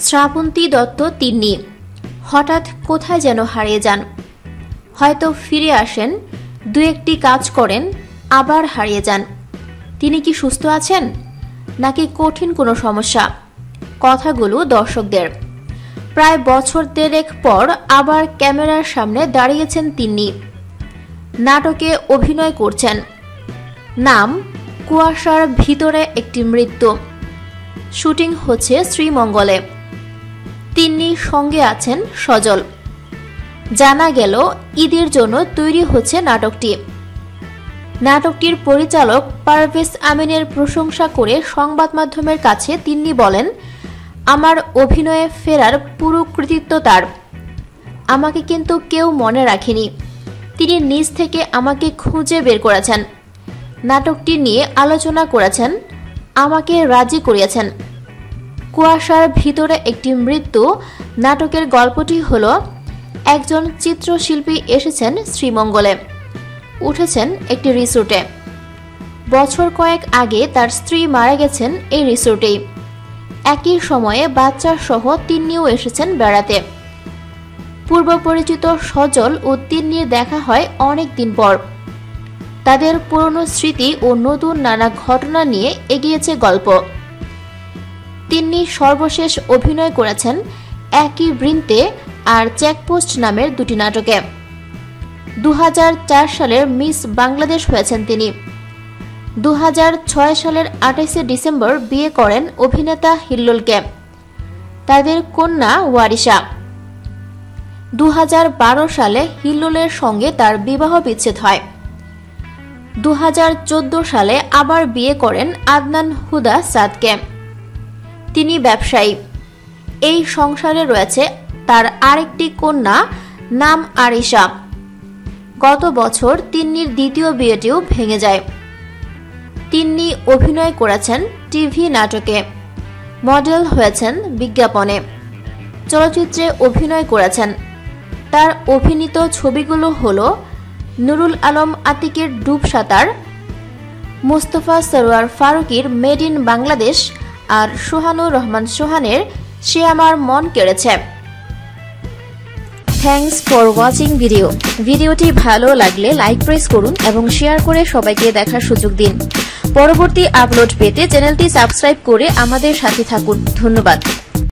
শ্রাবন্তী দত্ত তিন্নি। হঠাৎ কোথায় যেন হারিয়ে যান। হয়তো ফিরে আসেন, দু একটি কাজ করেন, আবার হারিয়ে যান। তিনি কি সুস্থ আছেন? নাকি কঠিন কোনো সমস্যা? কথাগুলো দর্শকদের। প্রায় বছর দেড়েক পর আবার ক্যামেরার সামনে দাঁড়িয়েছেন তিনি নাটকে অভিনয় করছেন। নাম কুয়াশার ভিতরে একটি মৃত্যু। শুটিং হচ্ছে শ্রীমঙ্গলে। তিনি সঙ্গে আছেন সজল। জানা গেল, ঈদের জন্য তৈরি হচ্ছে নাটকটি। নাটকটির পরিচালক পারভেজ আমিনের প্রশংসা করে সংবাদ মাধ্যমের কাছে তিনি বলেন, আমার অভিনয়ে ফেরার পুরো কৃতিত্ব তার। আমাকে কিন্তু কেউ মনে রাখেনি। তিনি নিজ থেকে আমাকে খুঁজে বের করেছেন। নাটকটি নিয়ে আলোচনা করেছেন, আমাকে রাজি করিয়েছেন। কুয়াশার ভিতরে একটি মৃত্যু, নাটকের গল্পটি হল, একজন চিত্রশিল্পী এসেছেন শ্রীমঙ্গলে। উঠেছেন একটি রিসোর্টে। বছর কয়েক আগে তার স্ত্রী মারা গেছেন এই রিসোর্টেই। একই সময়ে বাচ্চা সহ তিন্নিও এসেছেন বেড়াতে। পূর্ব পরিচিত সজল ও তিন্নির দেখা হয় অনেক দিন পর। তাদের পুরনো স্মৃতি ও নতুন নানা ঘটনা নিয়ে এগিয়েছে গল্প। তিনি সর্বশেষ অভিনয় করেছেন একই বৃন্তে আর চেকপোস্ট নামের দুটি নাটকে। দু হাজার চার সালের মিস বাংলাদেশ হয়েছেন তিনি। দু হাজার ছয় সালের আঠাইশে ডিসেম্বর বিয়ে করেন অভিনেতা হিল্লুলকে। তাদের কন্যা ওয়ারিশা। দু হাজার বারো সালে হিল্লুলের সঙ্গে তার বিবাহ বিচ্ছেদ হয়। দু হাজার চোদ্দ সালে আবার বিয়ে করেন আদনান হুদা সাদকে। তিনি ব্যবসায়ী। এই সংসারে রয়েছে তার আরেকটি কন্যা নাম আরিশা। গত বছর তিন্নির দ্বিতীয় বিয়েটিও ভেঙে যায়। তিন্নি অভিনয় করেছেন টিভি নাটকে। মডেল হয়েছেন বিজ্ঞাপনে। চলচ্চিত্রে অভিনয় করেছেন। তার অভিনীত ছবিগুলো হল নুরুল আলম আতিকের ডুব সাঁতার, মোস্তফা সরোয়ার ফারুকির মেড ইন বাংলাদেশ আর সোহানুর রহমান সোহানের সে আমার মন কেড়েছে। থ্যাংকস ফর ওয়াচিং ভিডিও ভিডিওটি ভালো লাগলে লাইক প্রেস করুন এবং শেয়ার করে সবাইকে দেখার সুযোগ দিন। পরবর্তী আপলোড পেতে চ্যানেলটি সাবস্ক্রাইব করে আমাদের সাথে থাকুন। ধন্যবাদ।